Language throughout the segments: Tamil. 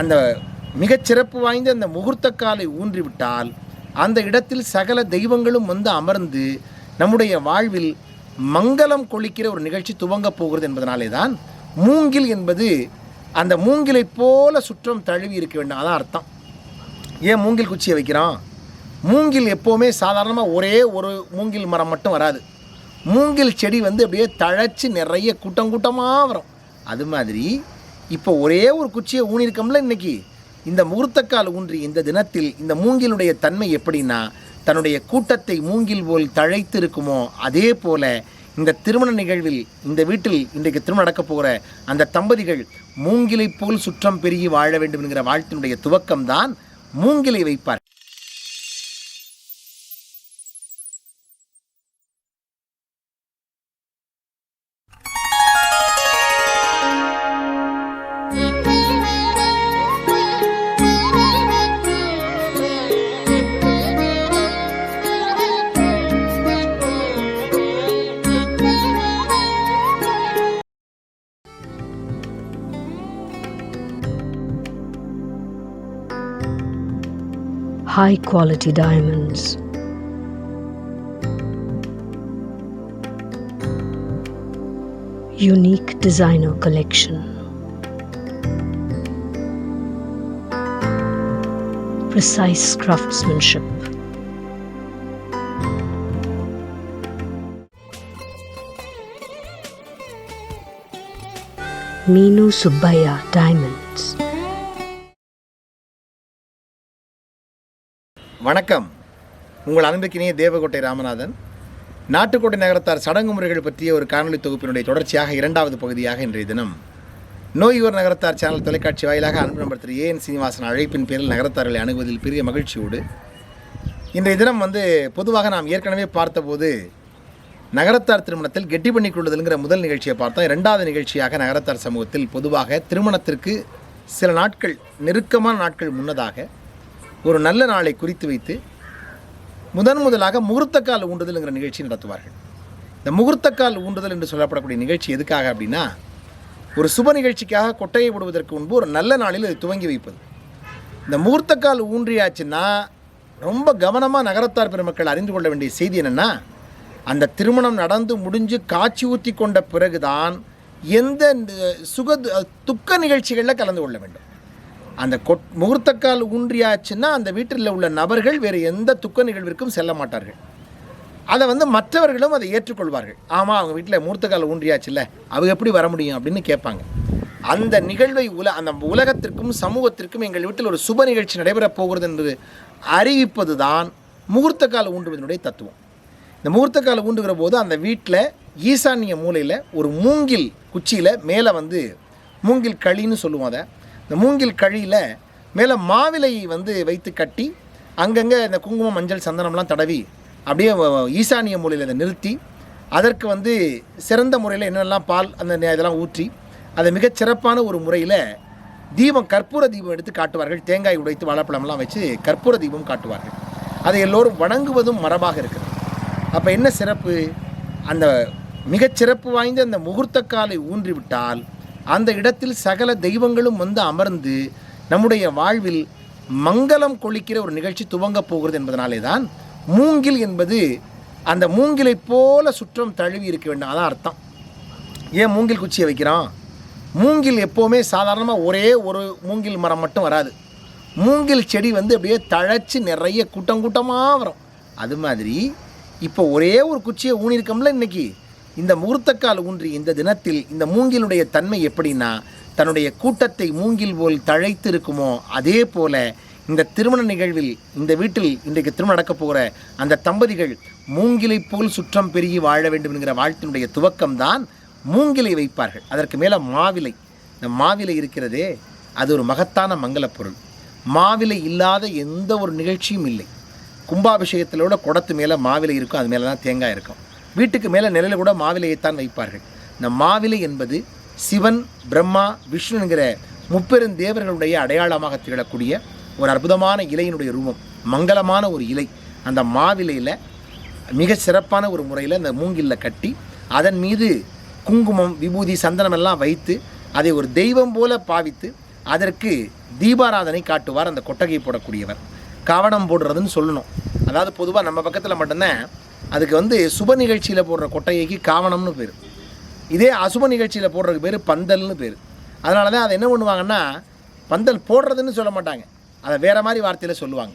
அந்த மிகச்சிறப்பு வாய்ந்த அந்த முகூர்த்த காலை ஊன்றிவிட்டால் அந்த இடத்தில் சகல தெய்வங்களும் வந்து அமர்ந்து நம்முடைய வாழ்வில் மங்களம் கொளிக்கிற ஒரு நிகழ்ச்சி துவங்கப் போகிறது என்பதனாலே தான் மூங்கில் என்பது அந்த மூங்கிலைப் போல சுற்றம் தழுவி இருக்க வேண்டும். அதான் அர்த்தம். ஏன் மூங்கில் குச்சியை வைக்கிறான் மூங்கில் எப்போவுமே சாதாரணமாக ஒரே ஒரு மூங்கில் மரம் மட்டும் வராது. மூங்கில் செடி வந்து அப்படியே தழைச்சி நிறைய கூட்டம் கூட்டமாக வரும். அது மாதிரி இப்போ ஒரே ஒரு குச்சியை ஊனிருக்கோம்ல இன்னைக்கு. இந்த முகூர்த்தக்கால் ஊன்றி இந்த தினத்தில் இந்த மூங்கிலுடைய தன்மை எப்படின்னா தன்னுடைய கூட்டத்தை மூங்கில் போல் தழைத்து இருக்குமோ அதே போல இந்த திருமண நிகழ்வில் இந்த வீட்டில் இன்றைக்கு திருமணம் நடக்கப் போகிற அந்த தம்பதிகள் மூங்கிலைப் போல் சுற்றம் பெருகி வாழ வேண்டும் என்கிற வாழ்த்தினுடைய துவக்கம்தான் மூங்கிலை வைப்பார் high quality diamonds. Unique designer collection. Precise craftsmanship. Minu Subbaya Diamonds. வணக்கம். உங்கள் அன்பிற்கினிய தேவகோட்டை ராமநாதன். நாட்டுக்கோட்டை நகரத்தார் சடங்கு முறைகள் பற்றிய ஒரு காணொலி தொகுப்பினுடைய தொடர்ச்சியாக இரண்டாவது பகுதியாக இன்றைய தினம். நோய்யூர் நகரத்தார் சேனல் தொலைக்காட்சி வாயிலாக அன்பு நம்பர் திரு ஏஎன் சீனிவாசன் அழைப்பின் பேரில் நகரத்தார்களை அணுகுவதில் பெரிய மகிழ்ச்சியோடு இன்றைய தினம் வந்து பொதுவாக நாம் ஏற்கனவே பார்த்தபோது நகரத்தார் திருமணத்தில் கெட்டி பண்ணி கொள்ளுதல்ங்கிற முதல் நிகழ்ச்சியை பார்த்தோம். இரண்டாவது நிகழ்ச்சியாக நகரத்தார் சமூகத்தில் பொதுவாக திருமணத்திற்கு சில நாட்கள் நெருக்கமான நாட்கள் முன்னதாக ஒரு நல்ல நாளை குறித்து வைத்து முதன் முதலாக முகூர்த்தக்கால் ஊண்டுதல்ங்கிற நிகழ்ச்சி நடத்துவார்கள். இந்த முகூர்த்தக்கால் ஊண்டுதல் என்று சொல்லப்படக்கூடிய நிகழ்ச்சி எதுக்காக அப்படின்னா ஒரு சுப நிகழ்ச்சிக்காக கொட்டையை விடுவதற்கு முன்பு ஒரு நல்ல நாளில் அது துவங்கி வைப்பது. இந்த முகூர்த்தக்கால் ஊன்றியாச்சுன்னா ரொம்ப கவனமாக நகரத்தார் பெருமக்கள் அறிந்து கொள்ள வேண்டிய செய்தி என்னென்னா அந்த திருமணம் நடந்து முடிஞ்சு காட்சி ஊற்றி கொண்ட பிறகுதான் எந்த சுக துக்க நிகழ்ச்சிகளில் கலந்து கொள்ள வேண்டும். அந்த கொட் முகூர்த்தக்கால் ஊன்றியாச்சுன்னா அந்த வீட்டில் உள்ள நபர்கள் வேறு எந்த துக்க நிகழ்விற்கும் செல்ல மாட்டார்கள். அதை வந்து மற்றவர்களும் அதை ஏற்றுக்கொள்வார்கள். ஆமாம் அவங்க வீட்டில் மூர்த்தக்கால் ஊன்றியாச்சுல்ல அவங்க எப்படி வர முடியும் அப்படின்னு கேட்பாங்க. அந்த நிகழ்வை உல அந்த உலகத்திற்கும் சமூகத்திற்கும் எங்கள் வீட்டில் ஒரு சுப நிகழ்ச்சி நடைபெறப் போகிறது என்று அறிவிப்பது தான் முகூர்த்தக்கால் ஊன்றுவதனுடைய தத்துவம். இந்த முகூர்த்தக்கால் ஊண்டுகிற போது அந்த வீட்டில் ஈசானிய மூலையில் ஒரு மூங்கில் குச்சியில் மேலே வந்து மூங்கில் களின்னு சொல்லுவோம் அதை. இந்த மூங்கில் கழியில் மேலே மாவிலை வந்து வைத்து கட்டி அங்கங்கே இந்த குங்குமம் மஞ்சள் சந்தனம்லாம் தடவி அப்படியே ஈசானிய மூலையில் அதை நிறுத்தி அதற்கு வந்து சிறந்த முறையில் என்னெல்லாம் பால் அந்த இதெல்லாம் ஊற்றி அதை மிகச் சிறப்பான ஒரு முறையில் தீபம் கற்பூர தீபம் எடுத்து காட்டுவார்கள். தேங்காய் உடைத்து வாழைப்பழம்லாம் வச்சு கற்பூர தீபம் காட்டுவார்கள். அதை எல்லோரும் வணங்குவதும் மரபாக இருக்குது. அப்போ என்ன சிறப்பு? அந்த மிகச் சிறப்பு வாய்ந்த அந்த முகூர்த்த காலை ஊன்றிவிட்டால் அந்த இடத்தில் சகல தெய்வங்களும் வந்து அமர்ந்து நம்முடைய வாழ்வில் மங்களம் கொளிக்கிற ஒரு நிகழ்ச்சி துவங்கப் போகிறது என்பதனாலே தான் மூங்கில் என்பது அந்த மூங்கிலைப் போல சுற்றம் தழுவி இருக்க வேண்டும். அதான் அர்த்தம். ஏன் மூங்கில் குச்சியை வைக்கிறான்? மூங்கில் எப்போவுமே சாதாரணமாக ஒரே ஒரு மூங்கில் மரம் மட்டும் வராது. மூங்கில் செடி வந்து அப்படியே தழைச்சி நிறைய கூட்டம் கூட்டமாக வரும். அது மாதிரி இப்போ ஒரே ஒரு குச்சியை ஊனிருக்கோம்ல இன்னைக்கு. இந்த முகூர்த்தக்கால் ஊன்றி இந்த தினத்தில் இந்த மூங்கிலுடைய தன்மை எப்படின்னா தன்னுடைய கூட்டத்தை மூங்கில் போல் தழைத்து இருக்குமோ அதே போல இந்த திருமண நிகழ்வில் இந்த வீட்டில் இன்றைக்கு திருமணம் நடக்கப் போகிற அந்த தம்பதிகள் மூங்கிலைப் போல் சுற்றம் பெருகி வாழ வேண்டும் என்கிற வாழ்த்தினுடைய துவக்கம்தான் மூங்கிலை வைப்பார்கள். அதற்கு மேலே மாவிலை. இந்த மாவிலை இருக்கிறதே அது ஒரு மகத்தான மங்களப்பொருள். மாவிலை இல்லாத எந்த ஒரு நிகழ்ச்சியும் இல்லை. கும்பாபிஷேகத்திலோட குடத்து மேலே மாவிலை இருக்கும் அது மேலே தான் தேங்காய் இருக்கும். வீட்டுக்கு மேலே நிலையில் கூட மாவிலையைத்தான் வைப்பார்கள். இந்த மாவிலை என்பது சிவன் பிரம்மா விஷ்ணு என்கிற முப்பெரும் தேவர்களுடைய அடையாளமாக திகழக்கூடிய ஒரு அற்புதமான இலையினுடைய ரூபம். மங்களமான ஒரு இலை. அந்த மாவிலையில் மிக சிறப்பான ஒரு முறையில் அந்த மூங்கில்ல கட்டி அதன் மீது குங்குமம் விபூதி சந்தனம் எல்லாம் வைத்து அதை ஒரு தெய்வம் போல பாவித்து அதற்கு தீபாராதனை காட்டுவார் அந்த கொட்டகை போடக்கூடியவர். கவனம் போடுறதுன்னு சொல்லணும். அதாவது பொதுவாக நம்ம பக்கத்தில் மட்டும்தான் அதுக்கு வந்து சுப நிகழ்ச்சியில் போடுற கொட்டையைக்கு காவணம்னு பேர். இதே அசுப நிகழ்ச்சியில் போடுறதுக்கு பேர் பந்தல்னு பேர். அதனால தான் அதை என்ன பண்ணுவாங்கன்னா பந்தல் போடுறதுன்னு சொல்ல மாட்டாங்க. அதை வேறு மாதிரி வார்த்தையில் சொல்லுவாங்க.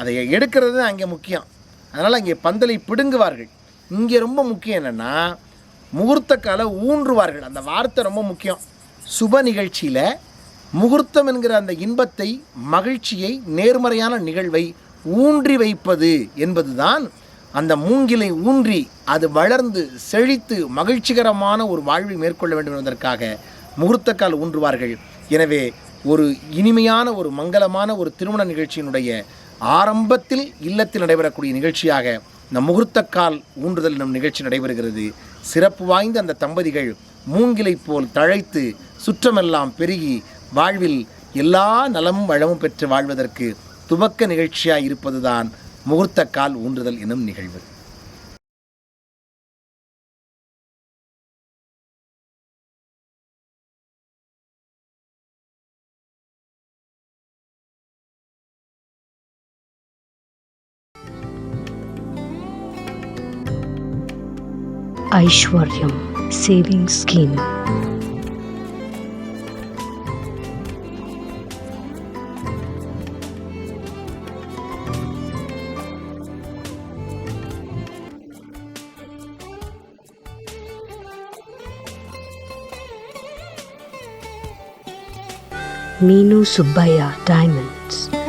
அதை எடுக்கிறது தான் அங்கே முக்கியம். அதனால் அங்கே பந்தலை பிடுங்குவார்கள். இங்கே ரொம்ப முக்கியம் என்னென்னா முகூர்த்த கால ஊன்றுவார்கள். அந்த வார்த்தை ரொம்ப முக்கியம். சுப நிகழ்ச்சியில் முகூர்த்தம் என்கிற அந்த இன்பத்தை மகிழ்ச்சியை நேர்மறையான நிகழ்வை ஊன்றி வைப்பது என்பதுதான் அந்த மூங்கிலை ஊன்றி அது வளர்ந்து செழித்து மகிழ்ச்சிகரமான ஒரு வாழ்வை மேற்கொள்ள வேண்டும் என்பதற்காக முகூர்த்தக்கால் ஊன்றுவார்கள். எனவே ஒரு இனிமையான ஒரு மங்களமான ஒரு திருமண நிகழ்ச்சியினுடைய ஆரம்பத்தில் இல்லத்தில் நடைபெறக்கூடிய நிகழ்ச்சியாக இந்த முகூர்த்தக்கால் ஊன்றுதல் என்னும் நிகழ்ச்சி நடைபெறுகிறது. சிறப்பு வாய்ந்த அந்த தம்பதிகள் மூங்கிலை போல் தழைத்து சுற்றமெல்லாம் பெருகி வாழ்வில் எல்லா நலமும் வளமும் பெற்று வாழ்வதற்கு துவக்க நிகழ்ச்சியாய் இருப்பதுதான் முகூர்த்த கால் ஊன்றுதல் எனும் நிகழ்வு Aishwaryam saving scheme Meenu Subbaya Diamonds.